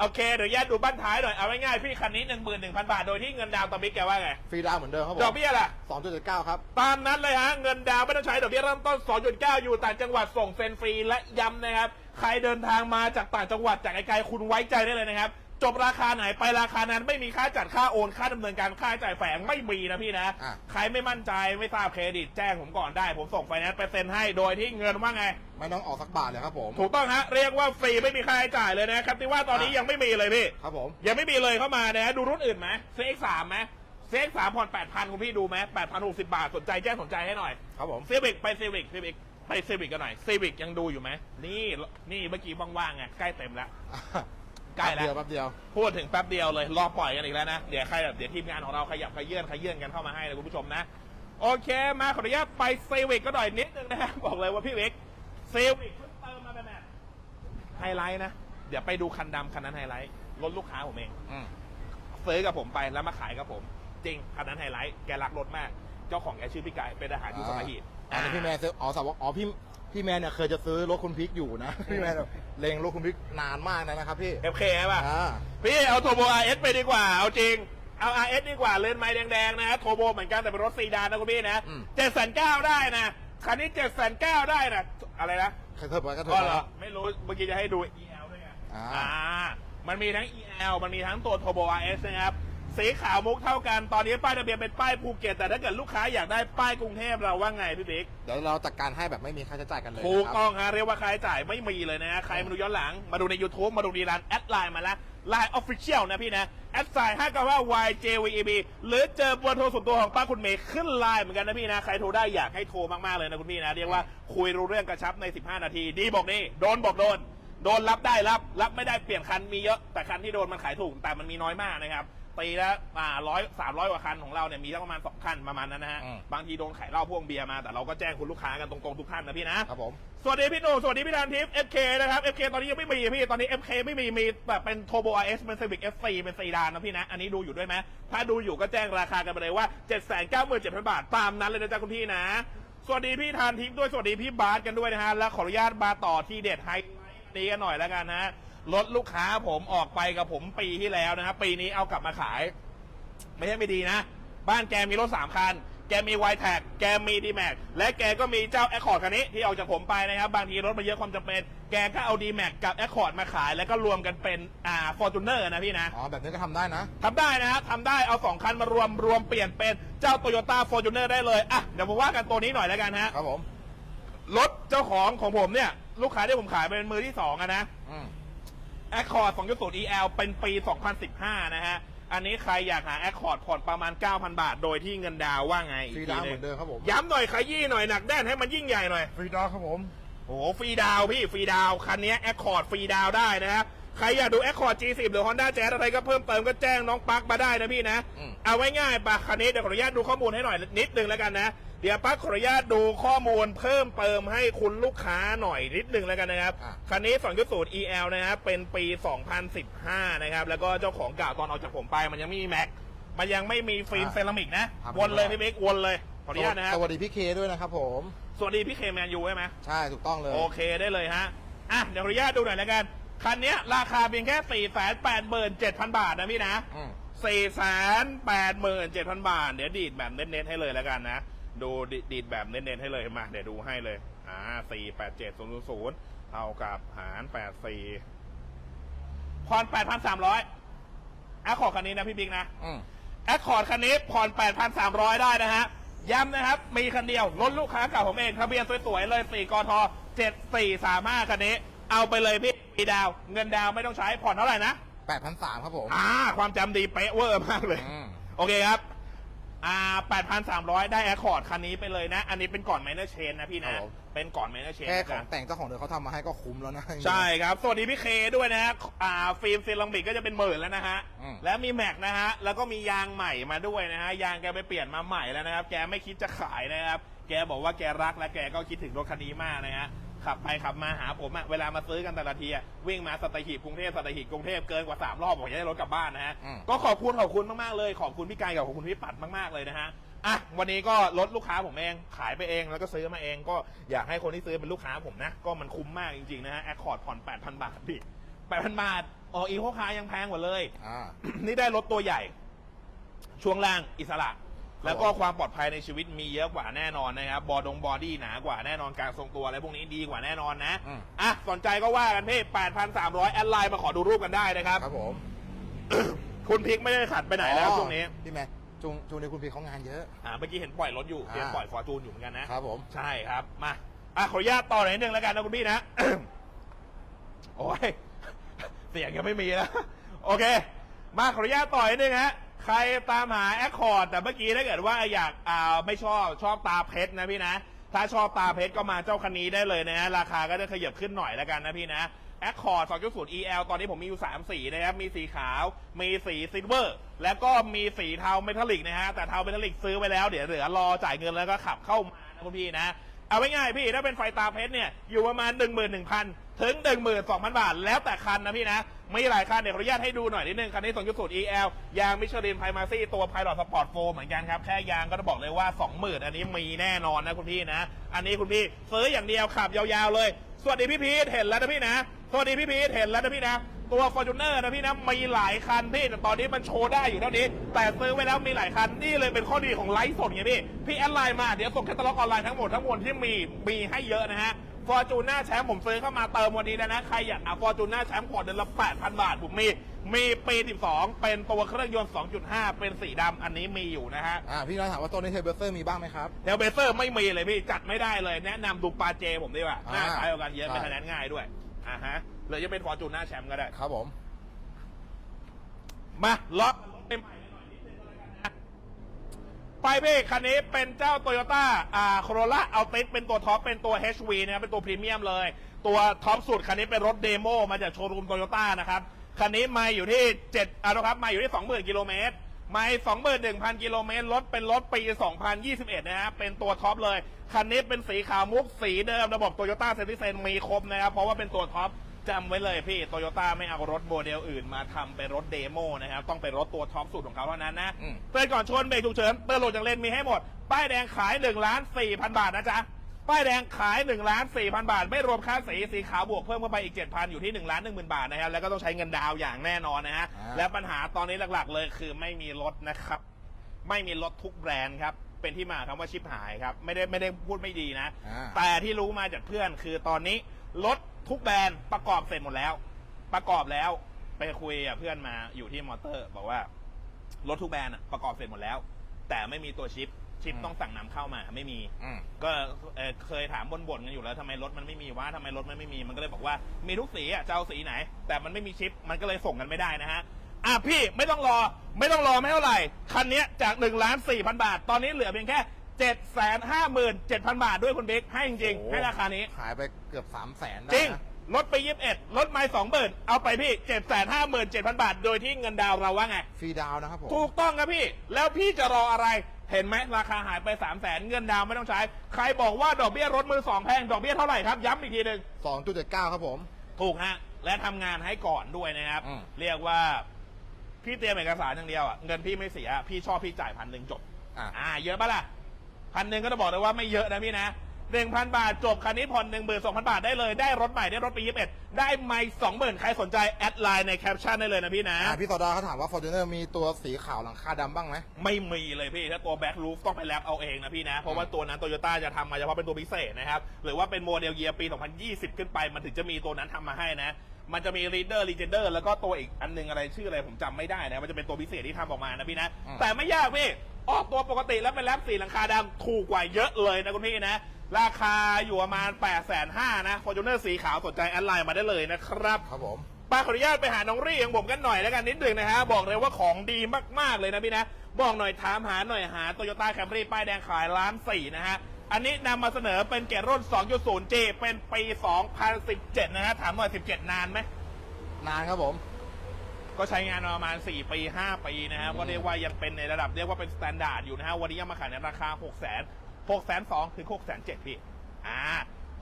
โอเคเดี๋ยวแยกดูบ้านท้ายหน่อย เอาง่ายๆพี่คันนี้11,000บาท โดยที่เงินดาวน์ตอนบิ๊กแกว่าไง ฟรีดาวน์เหมือนเดิมครับผมดอกเบี้ยล่ะ2.79ครับ ตามนั้นเลยฮะ เงินดาวน์ไม่ต้องใช้ดอกเบี้ยเริ่มต้น 2.9 อยู่ต่างจังหวัดส่งเซ็นฟรีและย้ำนะครับ ใครเดินทางมาจากต่างจังหวัดจากไกลๆคุณไว้ใจได้เลยนะครับ จบราคาไหนไปราคานั้นไม่มีค่าจัดค่าโอนค่าดำเนินการค่าใช้จ่ายแฝงไม่มีนะพี่นะ อะ ใครไม่มั่นใจไม่ทราบเครดิตแจ้งผมก่อนได้ ผมส่งไฟแนนซ์ไปเซ็นให้โดยที่เงินว่าไง ไม่ต้องออกสักบาทเลยครับผม ถูกต้องฮะเรียกว่าฟรีไม่มีค่าใช้จ่ายเลยนะครับที่ว่าตอนนี้อะ ยังไม่มีเลยพี่ ครับผม ยังไม่มีเลยเข้ามานะฮะดูรุ่นอื่นไหม CX3 ไหม CX3 ผ่อน8,000คุณพี่ดูไหม8,060 บาทสนใจแจ้งสนใจให้หน่อย ครับผม ซีวิกไปซีวิกซีวิกไปซีวิกกันหน่อยซีวิกยังดูอยู่ไหมนี่นี่เมื่อกี้ว่างๆไงใกล้เต็มแล้ว ใกล้แล้วแป๊บเดียว พูดถึงแป๊บเดียวเลยรอปล่อยกันอีกแล้วนะ เดี๋ยวใครเดี๋ยวทีมงานของเราขยับขยื่นขยื่นกันเข้ามาให้นะคุณผู้ชมนะ โอเคมาขออนุญาตไปซีวิกก็หน่อยนิดนึงนะฮะ บอกเลยว่าพี่วิกซีวิกเพิ่งเติมมาเป็นแบบไฮไลท์นะ เดี๋ยวไปดูคันดำคันนั้นไฮไลท์รถลูกค้าผมเอง อืม ซื้อกับผมไปแล้วมาขายกับผม จริงคันนั้นไฮไลท์แกรักรถมาก เจ้าของแกชื่อพี่ไก่เป็นทหารอยู่สมาหีบอันนี้พี่แมนซื้ออ๋อสาวกอ๋อพี่ พี่แมนเนี่ยเคยจะซื้อรถคุณพิกอยู่นะ พี่แมนแบบเลงรถคุณพิกนานมากนะนะครับพี่เอฟเคใช่ป่ะ อ่า พี่เอาโทโบ RS ไปดีกว่า เอาจริง เอา RS ดีกว่า เลนส์ไม้แดงๆนะโทโบเหมือนกันแต่เป็นรถซีดานนะคุณพี่นะอืม เจ็ดแสนเก้าได้นะ คันนี้เจ็ดแสนเก้าได้นะ อะไรนะใครเทิร์ไปก็เทิก็ร์เหรไป อ ไม่รู้ เมื่อกี้จะให้ดู EL ด้วยไงอ่าอ่ามันมีทั้ง EL มันมีทั้งตัว Turbo RS นะครับ สีขาวมุกเท่ากันตอนนี้ป้ายทะเบียนเป็นป้ายภูเก็ตแต่ถ้าเกิดลูกค้าอยากได้ป้ายกรุงเทพเราว่าไงพี่บิ๊กเดี๋ยวเราจัดการให้แบบไม่มีค่าใช้จ่ายกันเลยถูกนะครับต้องฮะเรียกว่าค่าใช้จ่ายไม่มีเลยนะฮะใครมาดูย้อนหลัง มาดูใน YouTube มาดูดีรันแอดไลน์มาแล้ว Line Official นะพี่นะแอดไซน์595 YJVEB หรือเจอเบอร์โทรส่วนตัวของป้าคุณเมย์ขึ้นไลน์เหมือนกันนะพี่นะใครโทรได้อยากให้โทรมากๆเลยนะคุณพี่นะเรียกว่าคุยรู้เรื่องกระชับใน 15 นาที ดีบอกดีโดนบอกโดน โดนรับได้รับ รับไม่ได้เปลี่ยนคันมีเยอะแต่คันที่โดนมันขายถูกแต่มันมีน้อยมากนะครับ ตีละอ่าร้อยสามร้อยกว่าคันของเราเนี่ยมีสักประมาณสองคันประมาณนั้นนะฮะอืม บางทีโดนขายเหล้าพ่วงเบียร์มาแต่เราก็แจ้งคุณลูกค้ากันตรงๆทุกท่านนะพี่นะ ครับผม สวัสดีพี่หนุ่มสวัสดีพี่ธันทิพย์ FK นะครับ FK ตอนนี้ยังไม่มีพี่ ตอนนี้ FK ไม่มี มีแบบเป็น Turbo RS เป็น Civic F4 เป็นซีดานนะพี่นะ อันนี้ดูอยู่ด้วยไหม ถ้าดูอยู่ก็แจ้งราคากันไปเลยว่า 797,000 บาท ตามนั้นเลยนะจ๊ะคุณพี่นะ สวัสดีพี่ธันทิพย์ด้วย สวัสดีพี่บาสกันด้วยนะฮะ และขออนุญาตมาต่อที่เด็ดไฮนี้กันหน่อยแล้วกันนะ รถลูกค้าผมออกไปกับผมปีที่แล้วนะครับ ปีนี้เอากลับมาขาย ไม่ใช่ไม่ดีนะ บ้านแกมีรถสามคัน แกมีไวแท็กแกมีดีแม็กและแกก็มีเจ้าแอคคอร์ดคันนี้ที่ออกจากผมไปนะครับ บางทีรถมาเยอะความจำเป็น แกก็เอาดีแม็กกับแอคคอร์ดมาขาย แล้วก็รวมกันเป็นอ่าฟอร์จูเนอร์นะพี่นะ อ๋อ แบบนี้ก็ทำได้นะ ทำได้นะครับทำได้เอาสองคันมารวมรวมเปลี่ยนเป็นเจ้าโตโยต้าฟอร์จูเนอร์ได้เลย อะ เดี๋ยวผมว่ากันตัวนี้หน่อยแล้วกันฮะ ครับผม รถเจ้าของของผมเนี่ย ลูกค้าที่ผมขายเป็นมือที่สองอะนะ อืม Accord 2.0 EL เป็นปี 2015 นะฮะ อันนี้ใครอยากหา Accord ผ่อนประมาณ 9,000 บาท โดยที่เงินดาวน์ว่าไงฟรีดาวน์เหมือนเดิมครับผม ย้ำหน่อยขยี้หน่อยหนักแน่นให้มันยิ่งใหญ่หน่อย ฟรีดาวครับผม โอ้โหฟรีดาวน์พี่ฟรีดาวน์คันนี้ Accord ฟรีดาวน์ได้นะฮะใครอยากดู Accord G10 หรือ Honda Jazz อะไรก็เพิ่มเติมก็แจ้งน้องปลั๊กมาได้นะพี่นะ อืม เอาไว้ง่ายปะคันนี้เดี๋ยวขออนุญาตดูข้อมูลให้หน่อยนิดนึงแล้วกันนะ เดี๋ยวปักขออนุญาตดูข้อมูลเพิ่มเติมให้คุณลูกค้าหน่อยนิดนึงแล้วกันนะครับ อะ คันนี้2.0 EL นะครับเป็นปี 2015 นะครับ แล้วก็เจ้าของเก่าตอนออกจากผมไปมันยังไม่มีแม็ก มันยังไม่มีฟิล์มอะเซรามิกนะ ครับ วนเลยพี่เบกวนเลย ขออนุญาตนะครับ สวัสดีพี่เคด้วยนะครับผม สวัสดีพี่เคแมนยูใช่ไหม ใช่ถูกต้องเลย โอเคได้เลยฮะ อะ เดี๋ยวขออนุญาตดูหน่อยแล้วกัน คันเนี้ยราคาเพียงแค่4 8 7 0 0 0 บาทนะพี่นะ อืมสี่แสนแปดหมื่นเจ็ดพันบาท เดี๋ยวดีดแบบเน้นๆให้เลยแล้วกันนะ ดูดีดีดแบบเน้นๆให้เลยมาเดี๋ยวดูให้เลย อ่าสี่แปดเจ็ดศูนย์ศูนย์เท่ากับหารแปดสี่ผ่อนแปดพันสามร้อยแอคคอร์ดคันนี้นะพี่บิ๊กนะอืมแอคคอร์ดคันนี้ผ่อนแปดพันสามร้อยได้นะฮะ ย้ำนะครับ มีคันเดียวรถลูกค้าเก่าผมเองทะเบียนสวยๆเลยสี่กทเจ็ดสี่สามห้าคันนี้ เอาไปเลยพี่มีดาว เงินดาวไม่ต้องใช้ผ่อนเท่าไหร่นะแปดพันสามครับผม อ่า ความจำดีเป๊ะเวอร์มากเลย อืม โอเคครับ อ่า8,300 ได้แอคคอร์ดคันนี้ไปเลยนะ อันนี้เป็นก่อนไมเนอร์เชนนะพี่นะ ครับผม เป็นก่อนไมเนอร์เชนแค่ของแต่งเจ้าของเดิมเขาทำมาให้ก็คุ้มแล้วนะ ใช่ครับ สวัสดีพี่เคด้วยนะฮะอ่าฟิล์มเซรามิกก็จะเป็นหมื่นแล้วนะฮะ อืม แล้วมีแม็กนะฮะ แล้วก็มียางใหม่มาด้วยนะฮะ ยางแกไปเปลี่ยนมาใหม่แล้วนะครับ แกไม่คิดจะขายนะครับ แกบอกว่าแกรักและแกก็คิดถึงรถคันนี้มากนะฮะ ขับไปขับมาหาผมอะเวลามาซื้อกันแต่ละทีอะวิ่งมาสัตหีบกรุงเทพสัตหีบกรุงเทพเกินกว่าสามรอบผมจะได้รถกลับบ้านนะฮะอืม ก็ขอบคุณขอบคุณมากๆเลยขอบคุณพี่ไก่กับขอบคุณพี่ปัดมากๆเลยนะฮะอะวันนี้ก็รถลูกค้าผมเองขายไปเองแล้วก็ซื้อมาเองก็อยากให้คนที่ซื้อเป็นลูกค้าผมนะก็มันคุ้มมากจริงๆนะฮะแอคคอร์ดผ่อน8,000 บาทดิ8,000บาทออกอีโคคายังแพงกว่าเลย อ่า นี่ได้รถตัวใหญ่ ช่วงล่างอิสระ แล้วก็ความปลอดภัยในชีวิตมีเยอะกว่าแน่นอนนะครับ บอดงบอดี้หนากว่าแน่นอนการทรงตัวอะไรพวกนี้ดีกว่าแน่นอนนะ อืม อะสนใจก็ว่ากันพี่8,300 แอดไลน์มาขอดูรูปกันได้นะครับ ครับผมคุณพิกไม่ได้ขัดไปไหนแล้วช่วงนี้ พี่แม่จุงจุงในคุณพี่เขางานเยอะ อ่าเมื่อกี้เห็นปล่อยรถอยู่อ่าเห็นปล่อยฟอร์จูนอยู่เหมือนกันนะ ครับผม ใช่ครับ มาอะขออนุญาตต่อหน่อยนิดนึงแล้วกันนะคุณพี่นะ โอ้ย เสียงยังไม่มีแล้ว โอเค มาขออนุญาตต่อนิดนึงฮะ ใครตามหาแอคคอร์ดแต่เมื่อกี้ถ้าเกิดว่าอยากอ่าไม่ชอบชอบตาเพชรนะพี่นะ ถ้าชอบตาเพชรก็มาเจ้าคันนี้ได้เลยนะฮะราคาก็จะขยับขึ้นหน่อยแล้วกันนะพี่นะแอคคอร์ด2.0 EL ตอนนี้ผมมีอยู่ 3 สีนะครับ มีสีขาว มีสีซิลเวอร์ แล้วก็มีสีเทาเมทัลลิกนะฮะ แต่เทาเมทัลลิกซื้อไปแล้ว เดี๋ยวเหลือรอจ่ายเงินแล้วก็ขับเข้ามานะคุณพี่นะ เอาไว้ง่ายพี่ถ้าเป็นไฟตาเพชรเนี่ยอยู่ประมาณ 1 1 0 0 0 ถึง 12,000 บาท แล้วแต่คันนะพี่นะ ไม่หลายคันเดี๋ยวขออนุญาตให้ดูหน่อยนิดนึง คันนี้ 2.0 EL ยางมิชลินไพมาซี่ตัวไพลอตสปอร์ตโฟเหมือนกันครับ แค่ยางก็จะบอกเลยว่า 20,000 อันนี้มีแน่นอนนะคุณพี่นะ อันนี้คุณพี่ซื้ออย่างเดียวขับยาวๆเลย สวัสดีพี่พีทเห็นแล้วนะพี่นะสวัสดีพี่พีทเห็นแล้วนะพี่นะ ตัวฟอร์จูเนอร์นะพี่นะมีหลายคันพี่แต่ตอนนี้มันโชว์ได้อยู่เท่านี้ แต่ซื้อไว้แล้วมีหลายคันนี่เลยเป็นข้อดีของไลฟ์สดไงพี่ พี่แอดไลน์มาเดี๋ยวส่งแคตตาล็อกออนไลน์ทั้งหมดทั้งมวลที่มีมีให้เยอะนะฮะฟอร์จูน่าแชมป์ผมซื้อเข้ามาเติมวันนี้แล้วนะใครอยากเอาฟอร์จูน่าแชมป์ขอเดือนละ8,000 บาทผมมี มีปี12 เป็นตัวเครื่องยนต์ 2.5 เป็นสีดำอันนี้มีอยู่นะฮะ อ่าพี่น้อยถามว่าตัวนี้เทเบอร์เซอร์มีบ้างไหมครับ เทลเบเซอร์ไม่มีเลยพี่ จัดไม่ได้เลยแนะนำดูปาเจผมดีกว่าอ่าหน้าคล้ายกันเยอะใช่เป็นคะแนนง่ายด้วย อ่าฮะหรือจะเป็นฟอร์จูน่าแชมป์ก็ได้ ครับผม มาล็อกไปพี่คันนี้เป็นเจ้าโตโยต้าอ่าโคโรล่าเอาติเป็นตัวท็อปเป็นตัว HV นะครับเป็นตัวพรีเมียมเลย ตัวท็อปสุดคันนี้เป็นรถเดโมมาจากโชว์รูมโตโยต้านะครับ คันนี้ไม่อยู่ที่7อ่านะครับไม่อยู่ที่20,000กิโลเมตรไม่21,000กิโลเมตรรถเป็นรถปี2021นะฮะเป็นตัวท็อปเลย คันนี้เป็นสีขาวมุกสีเดิมระบบโตโยต้าเซนติเซนมีครบนะครับ เพราะว่าเป็นตัวท็อปจำไว้เลยพี่โตโยต้าไม่เอารถโมเดลอื่นมาทำเป็นรถเดโมนะครับ ต้องเป็นรถตัวท็อปสุดของเขาเท่านั้นนะอืมเตือนก่อนชนเบรกฉุกเฉินเตือนหลุดจากเลนมีให้หมด ป้ายแดงขาย1ล้าน4พันบาทนะจ๊ะ ป้ายแดงขาย1ล้าน4พันบาท ไม่รวมค่าสีสีขาวบวกเพิ่มเข้าไปอีก7,000อยู่ที่1ล้าน1หมื่นบาทนะครับแล้วก็ต้องใช้เงินดาวน์อย่างแน่นอนนะฮะอ่าและปัญหาตอนนี้หลักๆ เลยคือไม่มีรถนะครับ ไม่มีรถทุกแบรนด์ครับเป็นที่มาคำว่าชิปหายครับไม่ได้ไม่ได้พูดไม่ดีนะอ่าแต่ที่รู้มาจากเพื่อนคือตอนนี้รถทุกแบรนด์ประกอบเสร็จหมดแล้ว ประกอบแล้วไปคุยกับเพื่อนมาอยู่ที่มอเตอร์ บอกว่ารถทุกแบรนด์อะประกอบเสร็จหมดแล้ว แต่ไม่มีตัวชิป ชิปอืม ต้องสั่งนำเข้ามาไม่มี อืม ก็เอ่อเคยถามบ่นๆกันอยู่แล้วทำไมรถมันไม่มีวะทำไมรถมันไม่มีมันก็เลยบอกว่ามีทุกสีอะจะเอาสีไหน แต่มันไม่มีชิปมันก็เลยส่งกันไม่ได้นะฮะอะพี่ไม่ต้องรอไม่ต้องรอไม่เท่าไหร่คันเนี้ยจาก1นึ่งล้านสี่พันบาท ตอนนี้เหลือเพียงแค่เจ็ดแสนห้าหมื่นเจ็ดพันบาทด้วยคุณบิ๊กให้จริงโอ้ๆให้ราคานี้ ขายไปเกือบสามแสนจริงนะรถไปยี่สิบเอ็ดรถไม่สองหมื่นเอาไปพี่เจ็ดแสนห้าหมื่นเจ็ดพันบาท โดยที่เงินดาวน์เราว่าไง ฟรีดาวน์นะครับผม ถูกต้องครับพี่ แล้วพี่จะรออะไร เห็นไหมราคาหายไป3 0 0แสนเงินดาวน์ไม่ต้องใช้ ใครบอกว่าดอกเบี้ยรถมือสองแพงดอกเบี้ยเท่าไหร่ครับย้ำอีกทีหนึ่งสองจุดเจ็ดเก้าครับผม ถูกฮะและทำงานให้ก่อนด้วยนะครับ อืม เรียกว่าพี่เตรียมเอกสารอย่างเดียวอะเงินพี่ไม่เสียพี่ชอบพี่จ่ายพันหนึ่งจบ อะ อ่าเยอะปะล่ะพันหนึ่งก็จะบอกเลยว่าไม่เยอะนะพี่นะ หนึ่งพันบาท จบคันนี้ผ่อนหนึ่งหมื่นสองพันบาทได้เลย ได้รถใหม่ ได้รถปียี่สิบเอ็ดได้ไม่สองหมื่นใครสนใจ แอดไลน์ในแคปชั่นได้เลยนะพี่นะ อะพี่สอดาเขาถามว่า Fortuner มีตัวสีขาวหลังคาดำบ้างไหม ไม่มีเลยพี่ ถ้าตัวแบ็ k รูฟต้องไปแลบเอาเองนะพี่นะ เพราะว่าตัวนั้นโตโยต้าจะทำมาเฉพาะเป็นตัวพิเศษนะครับ หรือว่าเป็นโมเดลเยียร์ปี 2020 ขึ้นไป มันถึงจะมีตัวนั้นทำมาให้นะ มันจะมี Reader Legender แล้วก็ตัวอีกอันหนึงอะไรชื่ออะไรผมจำไม่ได้นะ มันจะเป็นตัวพิเศษที่ทำออกมานะพี่นะ อืม แต่ไม่ยากพี่ ออกตัวปกติแล้วเป็นแลบสีหลังคาดำถูกกว่าเยอะเลยนะคุณพี่นะ ราคาอยู่ประมาณ 8 5 0 0 0นะ Fortuner สีขาวสนใจแอดไลน์มาได้เลยนะครับครับผมป้าขออนุญาตไปหาน้องรี่ของผมกันหน่อยแล้วกันนิดหนึ่งนะฮะบอกเลยว่าของดีมากๆเลยนะพี่นะ บอกหน่อยถามหาหน่อยหาโตโยต้าแคมรี่ป้ายแดงขายล้านสี่นะฮะ อันนี้นำมาเสนอเป็นเกรดรุ่น 2.0J เป็นปี 2017 นะฮะ ถามหน่อย 17 นานไหม นานครับผม ก็ใช้งานมาประมาณ 4 ปี 5 ปีนะฮะอืมก็เรียกว่ายังเป็นในระดับเรียกว่าเป็นสแตนดาร์ดอยู่นะฮะวันนี้ยังมาขายในราคา 6 0 0 0 0 6 2 0 0 0ถึง6 7 0 0 0พี่อ่า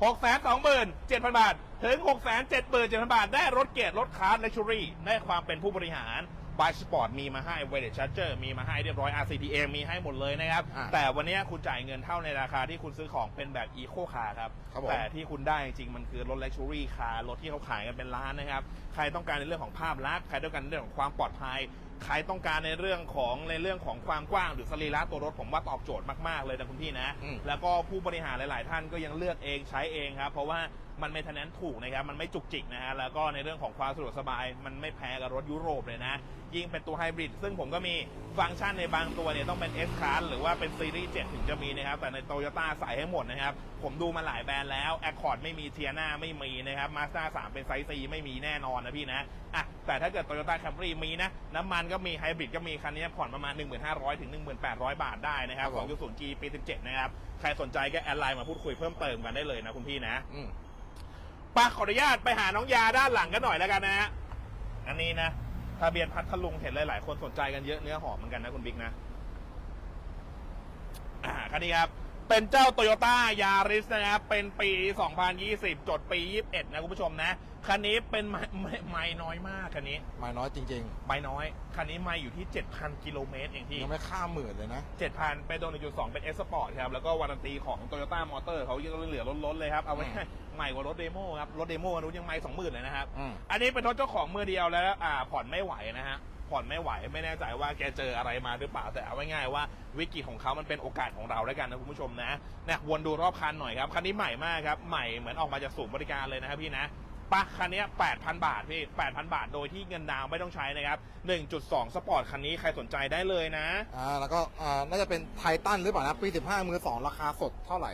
6 2 7 0 0 0บาท ถึง6 7 7 0 0 0บาท ได้รถเกียรติรถคาร์ดเลชูรี่ได้ความเป็นผู้บริหารบายสปอร์ตมีมาให้เวเดชาร์เจอร์มีมาให้เรียบร้อย RCTA มีให้หมดเลยนะครับอ่าแต่วันนี้คุณจ่ายเงินเท่าในราคาที่คุณซื้อของเป็นแบบอีโคคาร์ครับครับผมแต่ที่คุณได้จริงๆมันคือรถ Luxury คาร์รถที่เขาขายกันเป็นล้านนะครับ ใครต้องการในเรื่องของภาพลักษณ์ใครต้องการในเรื่องของความปลอดภัย ใครต้องการในเรื่องของในเรื่องของความกว้างหรือสรีระตัวรถผมว่าตอบโจทย์มากๆเลยนะคุณพี่นะ อืม แล้วก็ผู้บริหารหลาย ๆ ท่านก็ยังเลือกเองใช้เองครับ เพราะว่ามันไม่ทนแนนถูกนะครับ มันไม่จุกจิกนะฮะ แล้วก็ในเรื่องของความสะดวกสบาย มันไม่แพ้กับรถยุโรปเลยนะ ยิ่งเป็นตัวไฮบริด ซึ่งผมก็มีฟังก์ชันในบางตัวเนี่ยต้องเป็น S Class หรือว่าเป็นซีรีส์ 7 ถึงจะมีนะครับ แต่ในโตโยต้าใส่ให้หมดนะครับ ผมดูมาหลายแบรนด์แล้ว Accord ไม่มีเทียนาไม่มีนะครับ Mazda 3เป็นไซส์ C ไม่มีแน่นอนนะพี่นะ อะ แต่ถ้าเกิด Toyota Camry มีนะ น้ำมันก็มีไฮบริดก็มีคันนี้ผ่อนประมาณ 1,500ถึง1,800 บาทได้นะครับครับผม 2.0G ปี 17 นะครับ ใครสนใจก็แอดไลน์มาพูดคุยเพิ่มเติมกันได้เลยนะคุณพี่นะอื ปะขออนุญาตไปหาน้องยาด้านหลังกันหน่อยแล้วกันนะฮะอันนี้นะทะเบียนพัทลุงเห็นหลายๆคนสนใจกันเยอะเนื้อหอมเหมือนกันนะคุณบิ๊กนะอ่าคันนี้ครับ เป็นเจ้าโตโยต้ายาริสนะครับเป็นปี 2020 จดปี 21 นะคุณผู้ชมนะ คันนี้เป็นไม่ไม่ไม่น้อยมากคันนี้ไม่น้อยจริงไม่น้อย คันนี้ไม่อยู่ที่ 7,000 กิโลเมตรเองๆ พี่ ยังไม่ข้ามหมื่นเลยนะ 7,000เป็นตัว1.2 เป็น S Sport ครับ แล้วก็วารันตีของ Toyota Motor เขายังเหลือล้นๆเลยครับ เอาไว้อืม ใหม่กว่ารถเดโมครับ รถเดโมนู้นยังไม่20,000 เลยนะครับ อืมอันนี้เป็นรถเจ้าของมือเดียวแล้วอ่าผ่อนไม่ไหวนะฮะผ่อนไม่ไหวไม่แน่ใจว่าแกเจออะไรมาหรือเปล่าแต่เอาไว้ง่ายว่าวิกฤตของเขามันเป็นโอกาสของเราแล้วกันนะคุณผู้ชมนะเนี่ยวนดูรอบคันหน่อยครับคันนี้ใหม่มากครับใหม่เหมือนออกมาจากศูนย์บริการเลยนะครับพี่นะ ปะคันนี้8,000 บาทพี่ 8,000 บาทโดยที่เงินดาวน์ไม่ต้องใช้นะครับ 1.2 สปอร์ตคันนี้ใครสนใจได้เลยนะ อ่า แล้วก็ อ่า น่าจะเป็นไททันหรือเปล่านะ ปี 15 มือสองราคาสดเท่าไหร่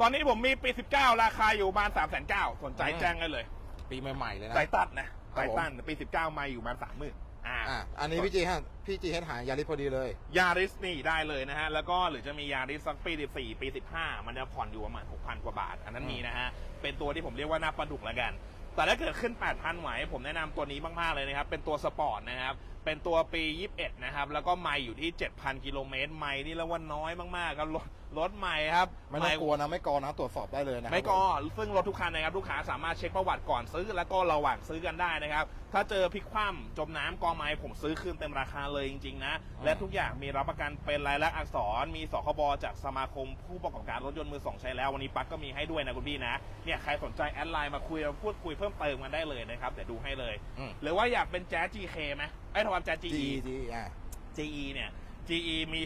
ตอนนี้ผมมีปี 19 ราคาอยู่ประมาณ3 9 0 0 0สนใจอืมแจ้งได้เลย ปีใหม่ๆเลยนะไททันนะครัไทบผมทันปี 19 มาอยู่ประมาณ30,000 อ่าอะอันนี้พี่จีฮะพี่จีเฮดหายาริสพอดีเลย ยาริสนี่ได้เลยนะฮะ แล้วก็หรือจะมียาริสสักปี 14 ปี 15 มันจะผ่อนอยู่ประมาณ 6,000 กว่าบาท อันนั้นมีนะฮะ เป็นตัวที่ผมเรียกว่าหน้าปลาดุกแล้วกัน แต่ถ้าเกิดขึ้น 8,000ไหวผมแนะนำตัวนี้มาก ๆ เลยนะครับ เป็นตัวสปอร์ตนะครับ เป็นตัวปี 21 นะครับ แล้วก็ไมล์อยู่ที่ 7,000 กิโลเมตร ไมล์นี่แล้วว่าน้อยมากๆครับรถ รถใหม่ครับไม่ต้องล์กลัวนะไม่กอนะตรวจสอบได้เลยนะไม่ก็ซึ่งรถทุกคันนะครับลูกค้าสามารถเช็คประวัติก่อนซื้อ แล้วก็ระหว่างซื้อกันได้นะครับ ถ้าเจอพลิกคว่ำจมน้ำกองไม้ผมซื้อคืนเต็มราคาเลยจริงๆนะ และทุกอย่างมีรับประกันเป็นลายลักษณ์อักษร มีสคบจากสมาคมผู้ประกอบการรถยนต์มือสองใช้แล้ววันนี้ปักก็มีให้ด้วยนะคุณพี่นะเนี่ยใครสนใจแอดไลน์มาคุยมาพูดคุยเพิ่มเติมกันได้เลยนะครับเดี๋ยวดูให้เลยอืมหรือว่าอยากเป็นแจ๊ส GK ไหมไอ้ยโทรศัพท์แจ๊สจี GE จีอะ GE เนี่ย GE มี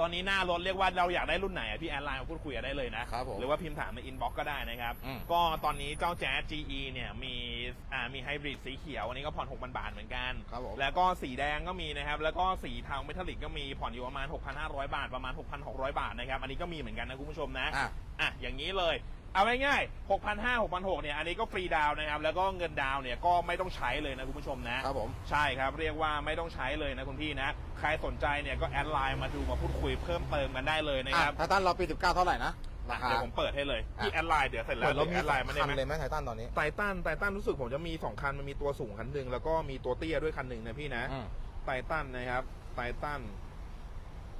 ตอนนี้หน้ารถเรียกว่าเราอยากได้รุ่นไหนอะพี่แอดไลน์มาพูดคุยกันได้เลยนะครับผมหรือว่าพิมพ์ถามในอินบ็อกก็ได้นะครับ อืม ก็ตอนนี้เจ้าแจ๊ส GE เนี่ยมีอ่ามีไฮบริดสีเขียวอันนี้ก็ผ่อน6,000 บาทเหมือนกัน ครับผม แล้วก็สีแดงก็มีนะครับ แล้วก็สีเทาเมทัลลิกก็มีผ่อนอยู่ประมาณ 6,500 บาท ประมาณ 6,600 บาทนะครับ อันนี้ก็มีเหมือนกันนะคุณผู้ชมนะ อะ อะอย่างนี้เลย เอาง่ายๆ6,500 6,600เนี่ย อันนี้ก็ฟรีดาวน์นะครับ แล้วก็เงินดาวน์เนี่ยก็ไม่ต้องใช้เลยนะคุณผู้ชมนะ ครับผม ใช่ครับ เรียกว่าไม่ต้องใช้เลยนะคุณพี่นะ ใครสนใจเนี่ยก็แอดไลน์มาดูมาพูดคุยเพิ่มเติมกันได้เลยนะอะครับไททันเราปี 19 เท่าไหร่นะราคา เดี๋ยวผมเปิดให้เลยพี่อะแอดไลน์เดี๋ยวเสร็จแล้วเปิดแล้วมีแอดสไลองน์มาคัได้นไหมเลยไหมไททันตอนนี้ ไททันไททันรู้สึกผมจะมีสองคัน มันมีตัวสูงคันหนึ่งแล้วก็มีตัวเตี้ยด้วยคันหนึ่งนะพี่นะอืม ไททันนะครับไททัน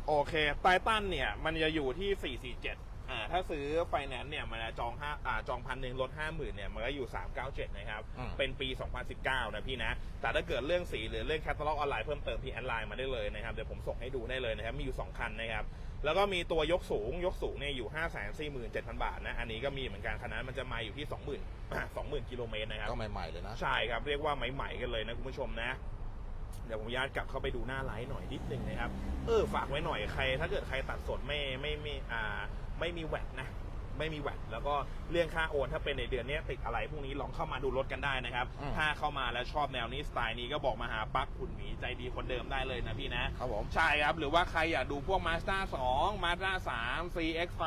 โอเคไททันเนี่ย มันจะอยู่ที่ 447 อ่าถ้าซื้อไฟแนนซ์เนี่ยมันจะจองห้าอ่าจองพันหนึ่งลดห้าหมื่นเนี่ยมันก็อยู่ 397 นะครับ อืม เป็นปี 2019 นะพี่นะ แต่ถ้าเกิดเรื่องสีหรือเรื่องแคตตาล็อกออนไลน์เพิ่มเติมพี่แอดไลน์มาได้เลยนะครับ เดี๋ยวผมส่งให้ดูได้เลยนะครับ มีอยู่ 2 คันนะครับ แล้วก็มีตัวยกสูงยกสูงเนี่ยอยู่ 5 4 7 0 0 0 บาทนะ อันนี้ก็มีเหมือนกันคันนั้นมันจะมาอยู่ที่ 20,000 20,000กิโลเมตรนะครับ ก็ใหม่ ๆ เลยนะ ใช่ครับ เรียกว่าใหม่ๆกันเลยนะคุณผู้ชมนะ เดี๋ยวผมญาตกลับเข้าไปดูหน้าไลฟ์หน่อยนิดนึงนะครับ เออฝากไว้หน่อยใคร ถ้าเกิดใครตัดสดไม่ไม่ไม่อ่า ไม่มีแวดนะไม่มีแวดแล้วก็เรื่องค่าโอนถ้าเป็นในเดือนนี้ติดอะไรพวกนี้ลองเข้ามาดูรถกันได้นะครับ อืม ถ้าเข้ามาแล้วชอบแนวนี้สไตล์นี้ก็บอกมาหาปักคุณหมีใจดีคนเดิมได้เลยนะพี่นะ ครับผม ใช่ครับ หรือว่าใครอยากดูพวก Mazda 2 Mazda 3 CX5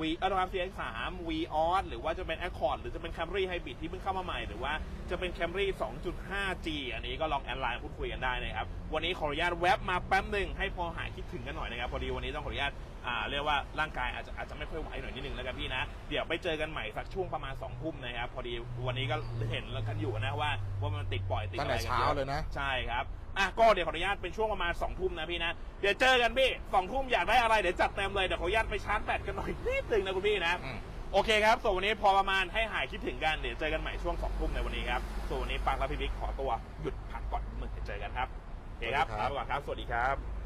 V เออ CX3 V o s หรือว่าจะเป็น Accord หรือจะเป็น Camry Hybrid ที่เพิ่งเข้ามาใหม่ หรือว่าจะเป็น Camry 2.5G อันนี้ก็ลองแอดไลน์พูดคุยกันได้นะครับ วันนี้ขออนุญาตแวบมาแป๊บหนึ่งให้พอหายคิดถึงกันหน่อยนะครับ พอดีวันนี้ต้องขออนุญาต อ่าเรียกว่าร่างกายอาจจะอาจจะไม่ค่อยไหวหน่อยนิดนึงแล้วกันพี่นะ เดี๋ยวไปเจอกันใหม่สักช่วงประมาณ2ทุ่มนะครับพอดีวันนี้ก็เห็นแล้วกันอยู่นะว่าว่ามันติดปล่อยติดตั้งอะไรแต่กันเช้าเยอะเลยนะ ใช่ครับอะก็เดี๋ยวขออนุญาตเป็นช่วงประมาณ2องทุ่มนะพี่นะเดี๋ยวเจอกันพี่สองทุ่มอยากได้อะไรเดี๋ยวจัดเต็มเลยเดี๋ยวขออนุญาตไปชาร์จแบตกันหน่อยนิดนึงนะคุณพี่นะ อืม โอเคครับส่วนวันนี้พอประมาณให้หายคิดถึงกัน เดี๋ยวเจอกันใหม่ช่วงสองทุ่มในวันนี้ครับส่วนวันนี้ปังและพี่บิ๊กขอตัวหยุดพักก่อนมึงเดี๋ยวเจอกันครับ โอเคครับสวัสดีครับ ลาไปก่อนครับ สวัสดีครับ